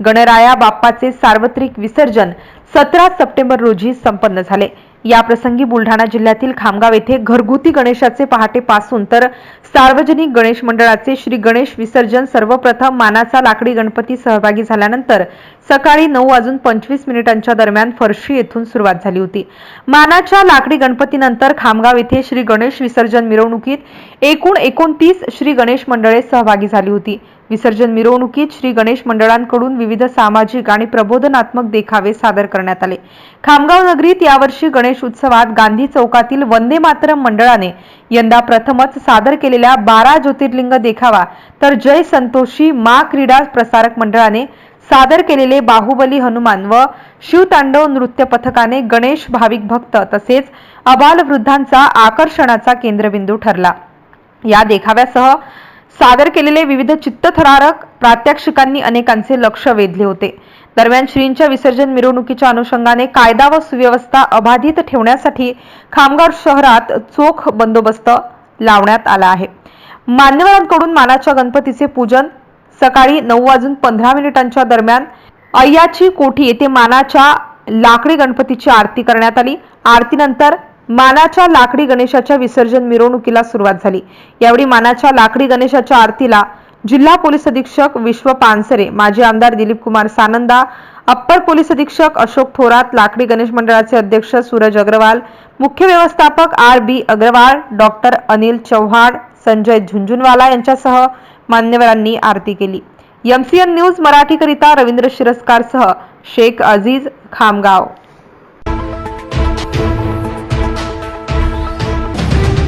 गणराया बाप्पाचे सार्वत्रिक विसर्जन सतरा सप्टेंबर रोजी संपन्न झाले. या प्रसंगी बुलढाणा जिल्ह्यातील खामगाव येथे घरगुती गणेशाचे पहाटेपासून तर सार्वजनिक गणेश मंडळाचे श्री गणेश विसर्जन सर्वप्रथम मानाचा लाकडी गणपती सहभागी झाल्यानंतर सकाळी नऊ वाजून पंचवीस मिनिटांच्या दरम्यान फरशी येथून सुरुवात झाली होती. मानाच्या लाकडी गणपतीनंतर खामगाव येथे श्री गणेश विसर्जन मिरवणुकीत एकूण एकोणतीस श्री गणेश मंडळे सहभागी झाली होती. विसर्जन मिरवणुकीत श्री गणेश मंडळांकडून विविध सामाजिक आणि प्रबोधनात्मक देखावे सादर करण्यात आले. खामगाव नगरीत यावर्षी गणेश उत्सवात गांधी चौकातील वंदे मातरम मंडळाने यंदा प्रथमच सादर केलेल्या बारा ज्योतिर्लिंग देखावा तर जय संतोषी मा क्रीडा प्रसारक मंडळाने सादर केलेले बाहुबली हनुमान व शिवतांडव नृत्य पथकाने गणेश भाविक भक्त तसेच अबाल वृद्धांचा आकर्षणाचा केंद्रबिंदू ठरला. या देखाव्यासह सादर केलेले विविध चित्तथरारक प्रात्यक्षिकांनी अनेकांचे लक्ष वेधले होते. दरम्यान श्रींच्या विसर्जन मिरवणुकीच्या अनुषंगाने कायदा व सुव्यवस्था अबाधित ठेवण्यासाठी खामगाव शहरात चोख बंदोबस्त लावण्यात आला आहे. मान्यवरांकडून मानाच्या गणपतीचे पूजन सकाळी नऊ वाजून पंधरा मिनिटांच्या दरम्यान अय्याची कोठी येथे मानाच्या लाकडी गणपतीची आरती करण्यात आली. आरतीनंतर मानाच्या लाकडी गणेशाच्या विसर्जन मिरवणुकीला सुरुवात झाली. यावेळी मानाच्या लाकडी गणेशाच्या आरतीला जिल्हा पोलीस अधीक्षक विश्व पानसरे माजी आमदार दिलीप कुमार सानंदा अप्पर पोलीस अधीक्षक अशोक थोरात लाकडी गणेश मंडळाचे अध्यक्ष सूरज अग्रवाल मुख्य व्यवस्थापक R B Agrawal doctor Anil Chavan Sanjay Jhunjhunwala यांच्यासह मान्यवरांनी आरती केली. एमसीएन न्यूज मराठीकरिता रवींद्र शिरस्कारसह शेख अजीज खामगाव.